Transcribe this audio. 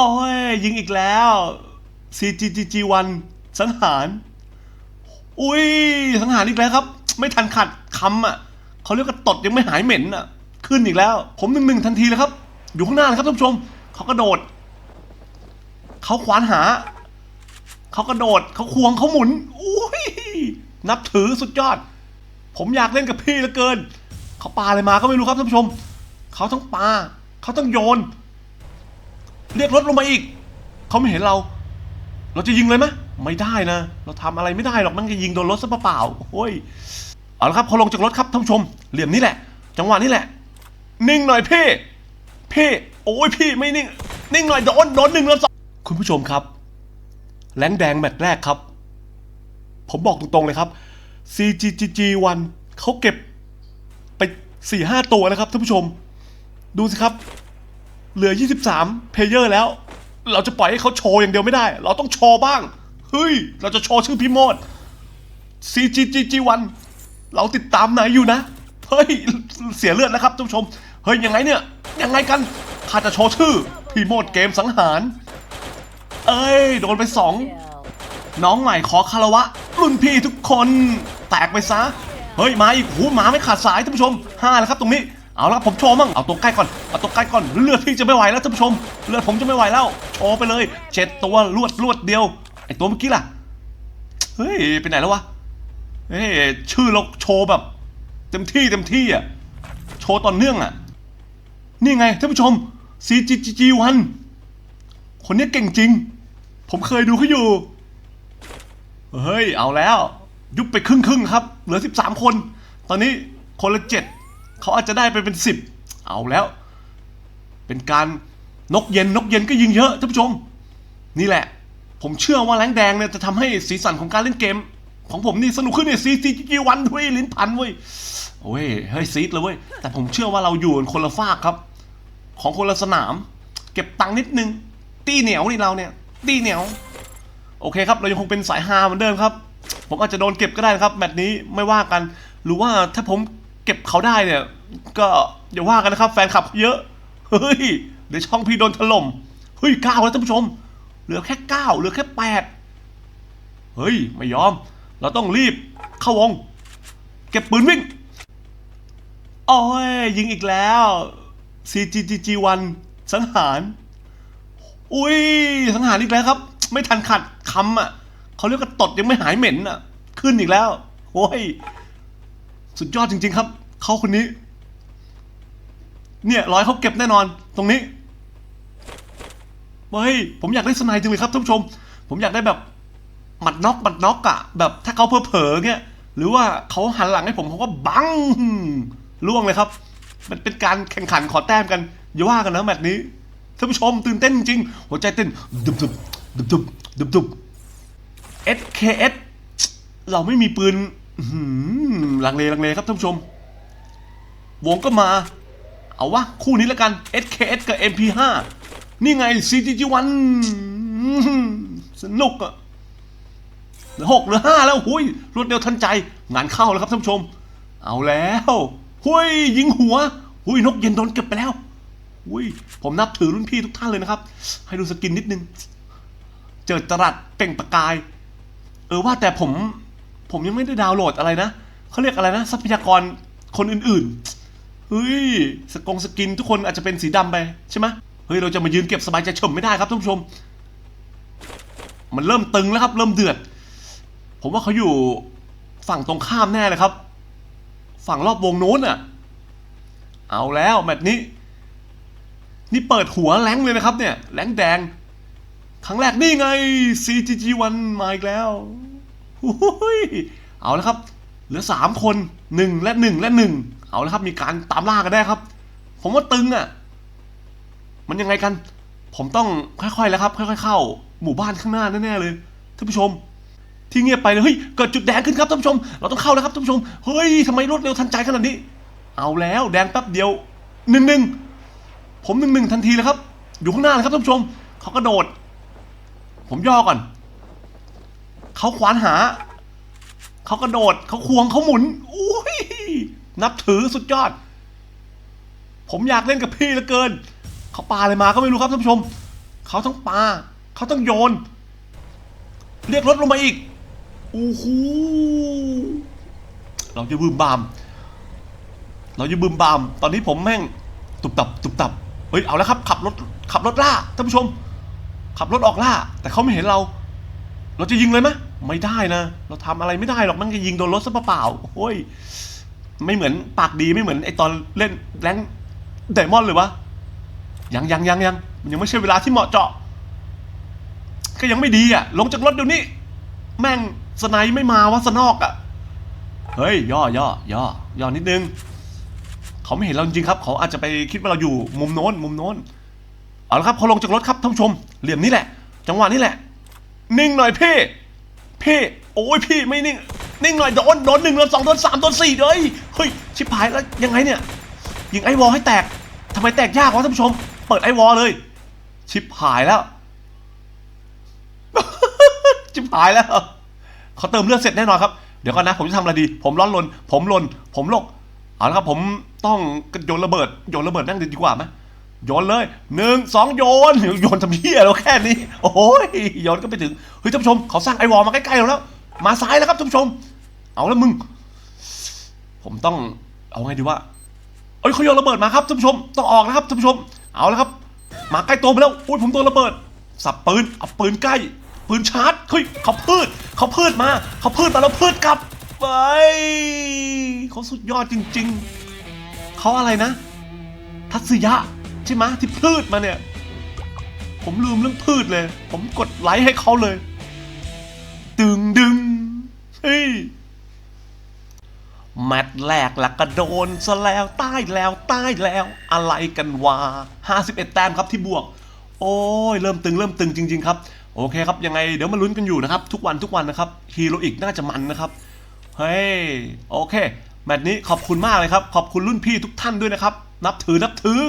โอ้ย ยิงอีกแล้ว CGGG1 สังหาร อุ้ย สังหารอีกแล้วครับ ไม่ทันขัดคำอะเขาเรียกว่าตดยังไม่หายเหม็นอะ ขึ้นอีกแล้ว ผมหนึ่งหนึ่งทันทีเลยครับ อยู่ข้างหน้าเลยครับท่านผู้ชม เขากระโดด เขาขวานหา เขากระโดด เขาควงเขาหมุน อุ้ย นับถือสุดยอด ผมอยากเล่นกับพี่เหลือเกิน เขาปาอะไรมาก็ไม่รู้ครับท่านผู้ชม เขาต้องปา เขาต้องโยน เรียกรถลงมาอีก เขาไม่เห็นเรา เราจะยิงเลยไหมไม่ได้นะ เราทำอะไรไม่ได้หรอกมันจะยิงโดนรถซะเปล่าโอ้ยเอาละครับเขาลงจากรถครับท่านผู้ชม เหลี่ยมนี้แหละ จังหวะนี้แหละ นิ่งหน่อยพี่ พี่โอ้ยพี่ไม่นิ่ง นิ่งหน่อยโดนโดนหนึ่งแล้วสองคุณผู้ชมครับแรงแดงแมตช์แรกครับ ผมบอกตรงๆเลยครับ CGGG1 เขาเก็บไป4ี่ห้าตัวนะครับท่านผู้ชม ดูสิครับ เหลือ 23 เพลเยอร์แล้ว เราจะปล่อยให้เขาโชว์อย่างเดียวไม่ได้ เราต้องโชว์บ้าง เฮ้ย เราจะโชว์ชื่อพี่โมด CGGG1 เราติดตามไหนอยู่นะ เฮ้ย เสียเลือดนะครับท่านผู้ชม เฮ้ย ยังไงเนี่ย ยังไงกันข้าจะโชว์ชื่อ พี่โมดเกมสังหาร เอ้ย โดนไปสองน้องใหม่ขอคารวะ รุ่นพี่ทุกคน แตกไปซะ เฮ้ย มาอีกหูหมาไม่ขาดสายท่านผู้ชมห้าแล้วครับตรงนี้ เอาละผมโชว์มั่งเอาตัวใกล้ก่อน เอาตัวใกล้ก่อน เลือดพี่จะไม่ไหวแล้วท่านผู้ชม เลือดผมจะไม่ไหวแล้ว โชว์ไปเลยเจ็ดตัวรวดรวดเดียว ไอตัวเมื่อกี้ล่ะ เฮ้ยไปไหนแล้ววะ เฮ้ยชื่อเราโชว์แบบ เต็มที่เต็มที่อะ โชว์ต่อเนื่องอะ นี่ไงท่านผู้ชม CGG1 คนนี้เก่งจริง ผมเคยดูเขาอยู่ เฮ้ย เอาแล้ว ยุบไปครึ่งครึ่งครับ เหลือ 13 คน ตอนนี้คนละเจ็ด เขาอาจจะได้ไปเป็น 10 เอาแล้ว เป็นการนกเย็นนกเย็นก็ยิงเยอะท่านผู้ชม นี่แหละ ผมเชื่อว่าแรงแดงเนี่ยจะทำให้สีสันของการเล่นเกม ของผมนี่สนุกขึ้นเนี่ยซีซีจีวันด้วยลิ้นพันเว้ยโอ้ยเฮ้ยซีดเลยเว้ยแต่ผมเชื่อว่าเราอยู่กันคนละฟากครับ ของคนละสนาม เก็บตังค์นิดนึง ตีเหนียวนี่เราเนี่ย ตีเหนียว โอเคครับ เรายังคงเป็นสายฮาเหมือนเดิมครับ ผมอาจจะโดนเก็บก็ได้ครับแมตช์นี้ไม่ว่ากัน หรือว่าถ้าผม เก็บเขาได้เนี่ย ก็อย่าว่ากันนะครับ แฟนคลับเยอะ เฮ้ย เดี๋ยวช่องพี่โดนถล่ม เฮ้ยเก้าแล้วท่านผู้ชม เหลือแค่เก้าเหลือแค่แปดเฮ้ย ไม่ยอม เราต้องรีบเข้าวง เก็บปืนวิ่งโอ้ย ยิงอีกแล้ว CGGG1 สังหาร อุ้ย สังหารอีกแล้วครับ ไม่ทันขัดคำอะเขาเรียกว่าตดยังไม่หายเหม็นอะ ขึ้นอีกแล้วโอ้ย สุดยอดจริง ๆ ครับ เขาคนนี้ เนี่ยร้อยเขาเก็บแน่นอน ตรงนี้เฮ้ยผมอยากได้สไนด์จังเลยครับท่านผู้ชม ผมอยากได้แบบหมัดน็อกหมัดน็อกอะแบบถ้าเขาเผลอๆเงี้ยหรือว่าเขาหันหลังให้ผมเขาก็บังล่วงเลยครับ มันเป็นการแข่งขันขอแต้มกันอย่าว่ากันนะแมตช์นี้ท่านผู้ชมตื่นเต้นจริง หัวใจเต้นดุบดุบดุบดุบดุบดุบ SKS เราไม่มีปืน ลังเลลังเลครับท่านผู้ชม วงก็มา เอาวะ คู่นี้แล้วกัน SKS กับ MP5 นี่ไง CGG1 สนุกอะเหลือหกเหลือห้าแล้วหุยรวดเร็วทันใจ งานเข้าแล้วครับท่านผู้ชม เอาแล้วหุยยิงหัวหุยนกเย็นโดนเก็บไปแล้วอุ้ยผมนับถือรุ่นพี่ทุกท่านเลยนะครับ ให้ดูสกินนิดนึง เจอจรัสเป่งประกาย เออว่าแต่ผม ผมยังไม่ได้ดาวน์โหลดอะไรนะเขาเรียกอะไรนะ ทรัพยากรคนอื่นๆเฮ้ยสกงสกินทุกคนอาจจะเป็นสีดำไปใช่ไหมเฮ้ยเราจะมายืนเก็บสบายใจเฉมไม่ได้ครับท่านผู้ชม มันเริ่มตึงแล้วครับ เริ่มเดือด ผมว่าเขาอยู่ฝั่งตรงข้ามแน่เลยครับ ฝั่งรอบวงนู้นอะ เอาแล้วแมตช์นี้ นี่เปิดหัวแรงเลยนะครับเนี่ยแรงแดง ครั้งแรกนี่ไง CGG1 มาอีกแล้ว เอาแล้วครับ เหลือสามคนหนึ่งและหนึ่งและหนึ่งเอาแล้วครับ มีการตามล่ากันได้ครับ ผมว่าตึงอะ มันยังไงกัน ผมต้องค่อยๆแล้วครับ ค่อยๆเข้า หมู่บ้านข้างหน้าแน่ๆเลยท่านผู้ชม ที่เงียบไปเลยเฮ้ยเกิดจุดแดงขึ้นครับท่านผู้ชม เราต้องเข้าแล้วครับท่านผู้ชมเฮ้ยทำไมรวดเร็วทันใจขนาดนี้ เอาแล้วแดงแป๊บเดียวหนึ่งหนึ่งผมหนึ่งหนึ่งทันทีเลยครับอยู่ข้างหน้าเลยครับท่านผู้ชมเขากระโดด ผมย่อก่อน เขาขวานหา เขากระโดดเขาควงเขาหมุนอุ้ยนับถือสุดยอด ผมอยากเล่นกับพี่เหลือเกิน เขาปาอะไรมาก็ไม่รู้ครับท่านผู้ชม เขาต้องปาเขาต้องโยน เรียกรถลงมาอีกโอ้โหเราจะบึมบาม เราจะบึมบาม ตอนนี้ผมแม่งตุบตับตุบตับเฮ้ยเอาแล้วครับขับรถขับรถล่าท่านผู้ชม ขับรถออกล่า แต่เขาไม่เห็นเรา เราจะยิงเลยไหม ไม่ได้นะ เราทำอะไรไม่ได้หรอกมันจะยิงโดนรถซะเปล่าโอ้ยไม่เหมือนปากดีไม่เหมือนไอตอนเล่นแรงไดมอนด์เลยวะยังยังยังยังมันยังไม่ใช่เวลาที่เหมาะเจาะ ก็ยังไม่ดีอะ ลงจากรถเดี๋ยวนี้ แม่งสไนไม่มาวะสนอกอะ เฮ้ยย่อย่อย่อย่อนิดนึง เขาไม่เห็นเราจริงครับ เขาอาจจะไปคิดว่าเราอยู่มุมโน้น มุมโน้นเอาละครับเขาลงจากรถครับท่านผู้ชม เหลี่ยมนี้แหละ จังหวะนี้แหละ นิ่งหน่อยพี่ พี่โอ้ยพี่ไม่นิ่งนิ่งหน่อยโดนโดนหนึ่งโดนสองโดนสามโดนสี่เลยเฮ้ยชิบหายแล้วยังไงเนี่ยยิงไอวอลให้แตกทำไมแตกยากวะท่านผู้ชม เปิดไอวอลเลย ชิบหายแล้ว ชิบหายแล้วเขาเติมเลือดเสร็จแน่นอนครับเดี๋ยวก่อนนะผมจะทำอะไรดี ผมร้อนลน ผมลน ผมโลกเอาละครับผมต้องโยนระเบิดโยนระเบิดนั่งดีกว่าไหม โยนเลยหนึ่งสองโยนโยนทำเหี้ยแล้วแค่นี้ โอ้ยโยนก็ไปถึงเฮ้ยท่านผู้ชมเขาสร้างไอวอลมาใกล้ๆเราแล้ว มาซ้ายแล้วครับท่านผู้ชม เอาแล้วมึง ผมต้องเอาไงดีวะเอ้ยเขาโยนระเบิดมาครับท่านผู้ชมต้องออกนะครับท่านผู้ชม เอาแล้วครับมาใกล้ตัวไปแล้วอุ้ยผมโดนระเบิด สับปืนเอาปืนใกล้ปืนชาร์จเฮ้ยเขาพืชเขาพืชมาเขาพืชมาแล้วพืชกลับไปเขาสุดยอดจริง ๆเขาอะไรนะ ทัศยะ ใช่ไหมที่พืชมาเนี่ย ผมลืมเรื่องพืชเลย ผมกดไลค์ให้เขาเลยดึงดึงเฮ้ยแมตช์แรกละกระโดนซะแล้วใต้แล้วใต้แล้ว อะไรกันวะ51 แต้มครับที่บวก โอ้ย เริ่มตึงเริ่มตึงจริง ๆ ครับ โอเคครับ ยังไงเดี๋ยวมาลุ้นกันอยู่นะครับ ทุกวันทุกวันนะครับฮีโร่อีกน่าจะมันนะครับ เฮ้ย โอเค แมตช์นี้ขอบคุณมากเลยครับ ขอบคุณรุ่นพี่ทุกท่านด้วยนะครับ นับถือนับถือ